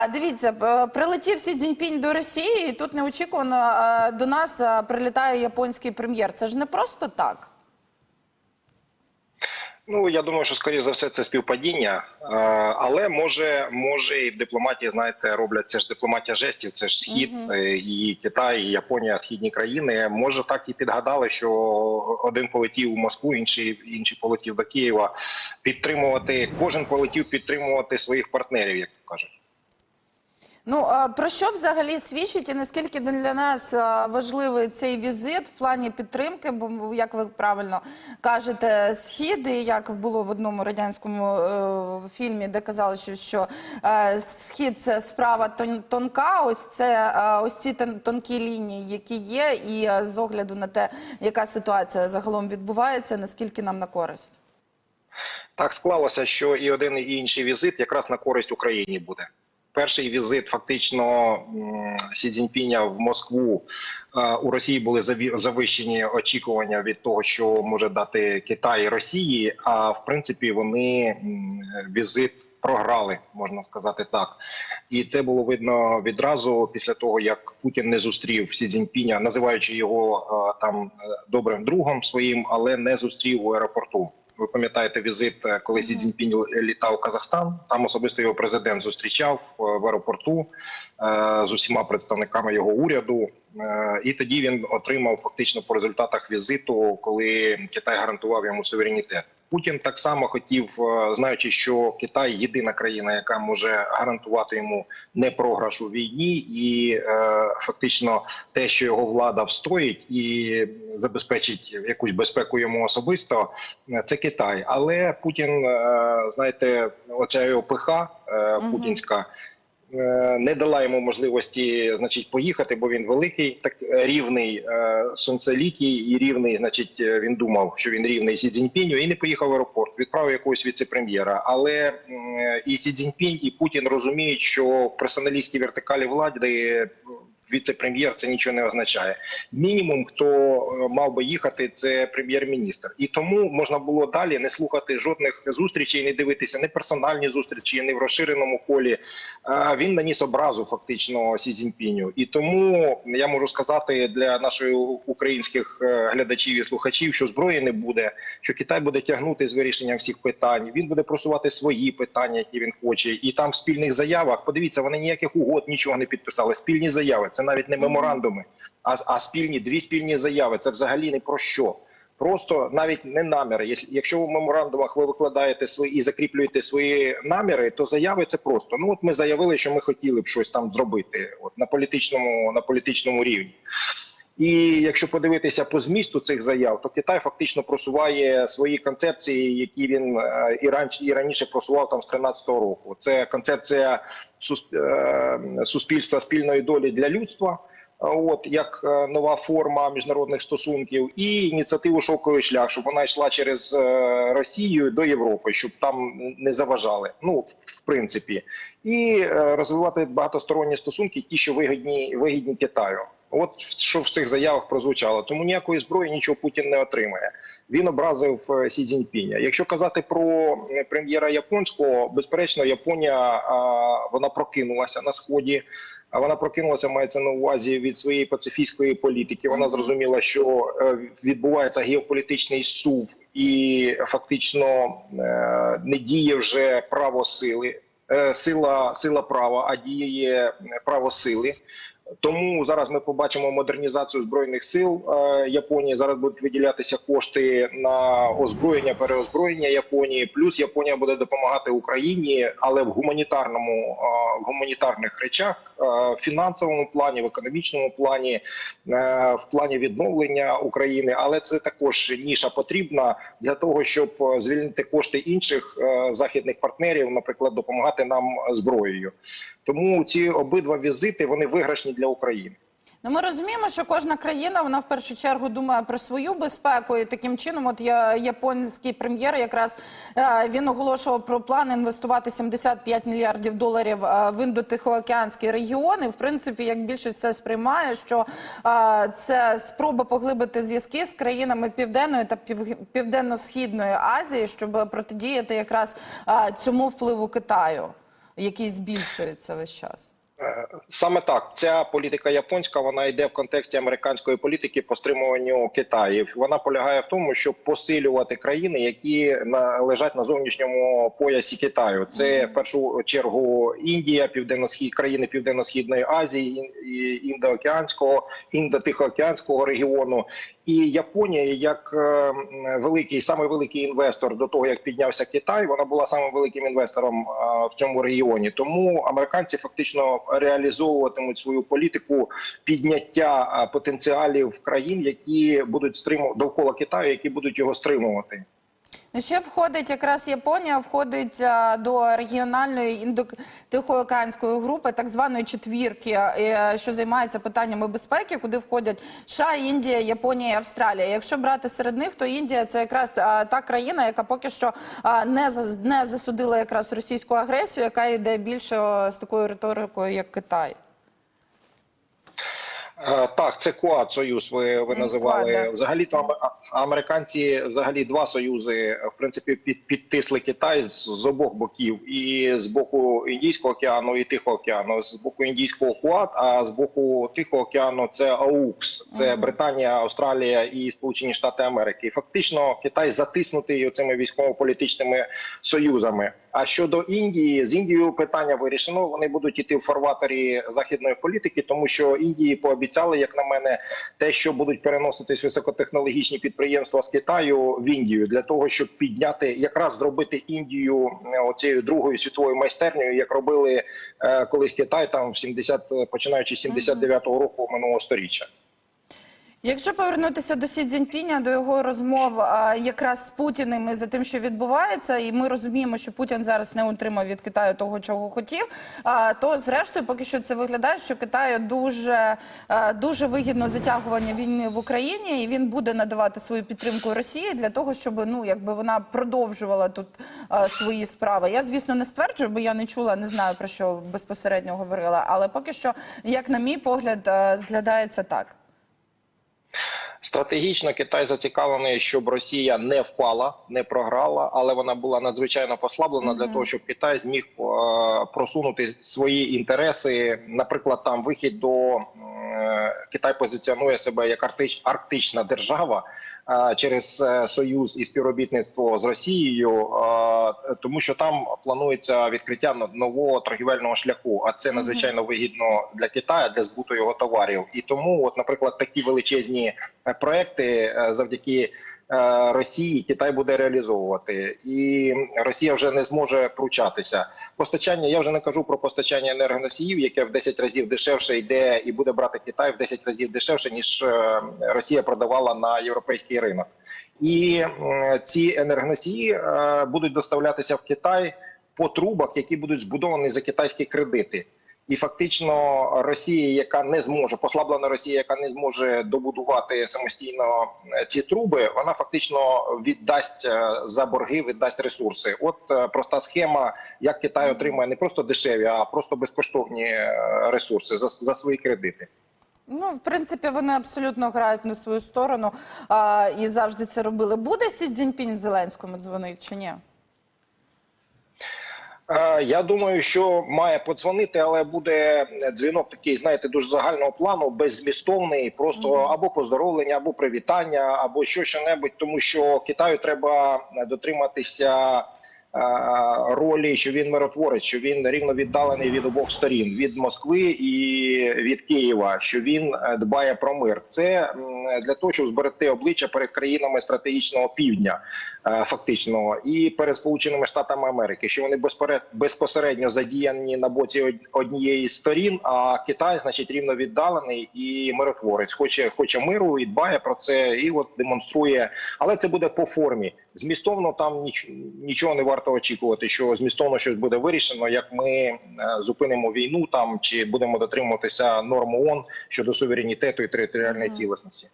А дивіться, прилетів Сі Цзіньпінь до Росії, і тут неочікувано до нас прилітає японський прем'єр. Це ж не просто так. Ну я думаю, що скоріш за все це співпадіння, але може, може і в дипломатії, знаєте, роблять це ж дипломатія жестів. Це ж схід е, і Китай, і Японія, східні країни. Може так і підгадали, що один полетів у Москву, інший інший полетів до Києва. Підтримувати кожен полетів підтримувати своїх партнерів, як кажуть. Ну про що взагалі свідчить і наскільки для нас важливий цей візит в плані підтримки? Бо як ви правильно кажете, схід, і як було в одному радянському е, фільмі, де казали, що, що е, схід це справа тон- тонка. Ось це е, ось ці тон- тонкі лінії, які є, і е, з огляду на те, яка ситуація загалом відбувається, наскільки нам на користь. Так склалося, що і один і інший візит якраз на користь Україні буде. Перший візит фактично Сі Цзіньпіня в Москву е, у Росії були завищені очікування від того, що може дати Китай Росії. А в принципі вони візит програли, можна сказати так. І це було видно відразу після того, як Путін не зустрів Сі Цзіньпіня, називаючи його е, там е, добрим другом своїм, але не зустрів у аеропорту. Ви пам'ятаєте візит, е, коли Сі Цзіньпінь літав у Казахстан. Там особисто його президент зустрічав е, в аеропорту е, з усіма представниками його уряду. Е, І тоді він отримав фактично по результатах візиту, коли Китай гарантував йому суверенітет. Путін так само хотів, е, знаючи, що Китай єдина країна, яка може гарантувати йому не програш у війні, і е, фактично те, що його влада встоїть і забезпечить якусь безпеку йому особисто, е, це Китай. Але Путін, е, знаєте, оця його пиха е, путінська. Е, Не дала йому можливості, значить, поїхати, бо він великий, так е, рівний е, сонцелікий і рівний. Значить, він думав, що він рівний Сі Цзіньпіню, і не поїхав в аеропорт. Відправив якогось віце-прем'єра. Але і Сі Цзіньпінь, і Путін розуміють, що в персоналістській вертикалі влади віце-прем'єр це нічого не означає. Мінімум, хто е, мав би їхати, це прем'єр-міністр, і тому можна було далі не слухати жодних зустрічей, не дивитися не персональні зустрічі, не в розширеному колі. Він наніс образу фактично Сі Цзіньпіню. І тому я можу сказати для наших українських е, глядачів і слухачів, що зброї не буде, що Китай буде тягнути з вирішенням всіх питань. Він буде просувати свої питання, які він хоче, і там в спільних заявах. Подивіться, вони ніяких угод нічого не підписали. Спільні заяви навіть не меморандуми, а, а спільні дві спільні заяви. Це взагалі не про що. Просто навіть не наміри. Якщо в меморандумах ви викладаєте свої і закріплюєте свої наміри, то заяви це просто. Ну от ми заявили, що ми хотіли б щось там зробити, от на політичному на політичному рівні. І якщо подивитися по змісту цих заяв, то Китай фактично просуває свої концепції, які він е, і раніше, і раніше просував там з 13-го року. Це концепція е, суспільства спільної долі для людства. От як е, нова форма міжнародних стосунків, і ініціативу шовковий шлях, щоб вона йшла через Росію до Європи, щоб там не заважали. Ну в- принципі, і розвивати багатосторонні стосунки, ті, що вигідні вигідні Китаю. От що в цих заявах прозвучало. Тому ніякої зброї нічого Путін не отримає. Він образив е, Сі Цзіньпіня. Якщо казати про е, прем'єра японського, безперечно, Японія вона прокинулася на сході. А вона прокинулася, мається на увазі від своєї пацифістської політики. Вона зрозуміла, що е, відбувається геополітичний сув, і фактично е, не діє вже право сили, е, сила, сила права, а діє право сили. Тому зараз ми побачимо модернізацію збройних сил е, Японії. Зараз будуть виділятися кошти на озброєння, переозброєння Японії. Плюс Японія буде допомагати Україні, але в гуманітарному е, в гуманітарних речах, е, в фінансовому плані, в економічному плані, в плані відновлення України. Але це також ніша потрібна для того, щоб звільнити кошти інших західних партнерів, наприклад, допомагати нам зброєю. Тому ці обидва візити вони виграшні для України. Ну, ми розуміємо, що кожна країна вона в першу чергу думає про свою безпеку. І таким чином, от я японський прем'єр, якраз е, він оголошував про план інвестувати 75 мільярдів доларів е, в індотихоокеанський регіон. І в принципі, як більшість це сприймає, що е, це спроба поглибити зв'язки з країнами південної та пів, південно-східної Азії, щоб протидіяти якраз цьому впливу Китаю. який збільшується весь час. Е, Саме так, ця політика японська вона йде в контексті американської політики по стримуванню Китаю. Вона полягає в тому, щоб посилювати країни, які лежать на зовнішньому поясі Китаю. Це в першу чергу Індія, південно-схід країни Південно-східної Азії, індоокеанського, індотихоокеанського регіону. І Японія, як е, великий, саме великий інвестор до того, як піднявся Китай, вона була самим великим інвестором е, в цьому регіоні. Тому американці фактично реалізовуватимуть свою політику підняття е, потенціалів країн, які будуть стриму довкола Китаю, які будуть його стримувати. Ну, ще входить якраз Японія, входить до регіональної індо-тихоокеанської групи, так званої четвірки, е, що займається питаннями безпеки, куди входять США, Індія, Японія і Австралія. Якщо брати серед них, то Індія це якраз та країна, яка поки що не не засудила якраз російську агресію, яка йде більше з такою риторикою, як Китай. Е, Так, це Куад союз. Ви, ви називали Куад, да. взагалі. То американці взагалі два союзи в принципі під, підтисли Китай з, з обох боків, і з боку Індійського океану, і Тихого океану. З боку індійського Куад, а з боку Тихого океану це АУКС. Це. Британія, Австралія і Сполучені Штати Америки. І фактично Китай затиснутий цими військово-політичними союзами. А щодо Індії, з Індією питання вирішено. Вони будуть іти в фарватері західної політики, тому що Індії пообіцяли, як на мене, те, що будуть переноситись високотехнологічні підприємства з Китаю в Індію, для того, щоб підняти якраз зробити Індію е, оцією другою світовою майстернею, як робили е, колись Китай, там в 70, починаючи з 79-го року минулого сторіччя. Якщо повернутися до Сі Цзіньпіня, до його розмов якраз з Путіним і за тим, що відбувається, і ми розуміємо, що Путін зараз не отримав від Китаю того, чого хотів. А, то зрештою, поки що це виглядає, що Китаю дуже, дуже вигідно затягування війни в Україні, і він буде надавати свою підтримку Росії для того, щоб ну якби вона продовжувала тут свої справи. Я звісно не стверджую, бо я не чула, не знаю про що безпосередньо говорила. Але поки що, як на мій погляд, зглядається так. Стратегічно Китай зацікавлений, щоб Росія не впала, не програла, але вона була надзвичайно послаблена для того, щоб Китай зміг е, просунути свої інтереси. Наприклад, там вихід до Китай позиціонує себе як арктич, арктична держава е, через е, союз і співробітництво з Росією, е, тому що там планується відкриття но- нового торгівельного шляху. А це надзвичайно вигідно для Китаю для збуту його товарів. І тому, от, наприклад, такі величезні проекти завдяки Росії Китай буде реалізовувати, і Росія вже не зможе пручатися. Постачання я вже не кажу про постачання енергоносіїв, яке в 10 разів дешевше йде і буде брати Китай в 10 разів дешевше ніж е, Росія продавала на європейський ринок. І ці енергоносії е, будуть доставлятися в Китай по трубах, які будуть збудовані за китайські кредити. І фактично Росія, яка не зможе послаблена Росія, яка не зможе добудувати самостійно е, ці труби, вона фактично віддасть е, за борги, віддасть ресурси. От е, проста схема, як Китай отримає не просто дешеві, а просто безкоштовні ресурси за, за свої кредити. Ну, в принципі, вони абсолютно грають на свою сторону а, і завжди це робили. Буде Сі Цзіньпінь Зеленському дзвонить чи ні? Е, Я думаю, що має подзвонити, але буде дзвінок такий, знаєте, дуже загального плану, беззмістовний, просто або поздоровлення, або привітання, або що що-небудь, тому що Китаю треба дотриматися е, ролі, що він миротворець, що він рівно віддалений від обох сторін від Москви і від Києва, що він е, дбає про мир. Це для того, щоб зберегти обличчя перед країнами стратегічного півдня, е, фактично, і перед Сполученими Штатами Америки, що вони безпосередньо задіяні на боці од- однієї з сторін. А Китай, значить, рівно віддалений і миротворець, хоче хоче миру і дбає про це, і от демонструє. Але це буде по формі. Змістовно там ніч, нічого не варто очікувати, що змістовно щось буде вирішено, як ми е, зупинимо війну там чи будемо дотримуватися норм ООН щодо суверенітету і територіальної цілісності.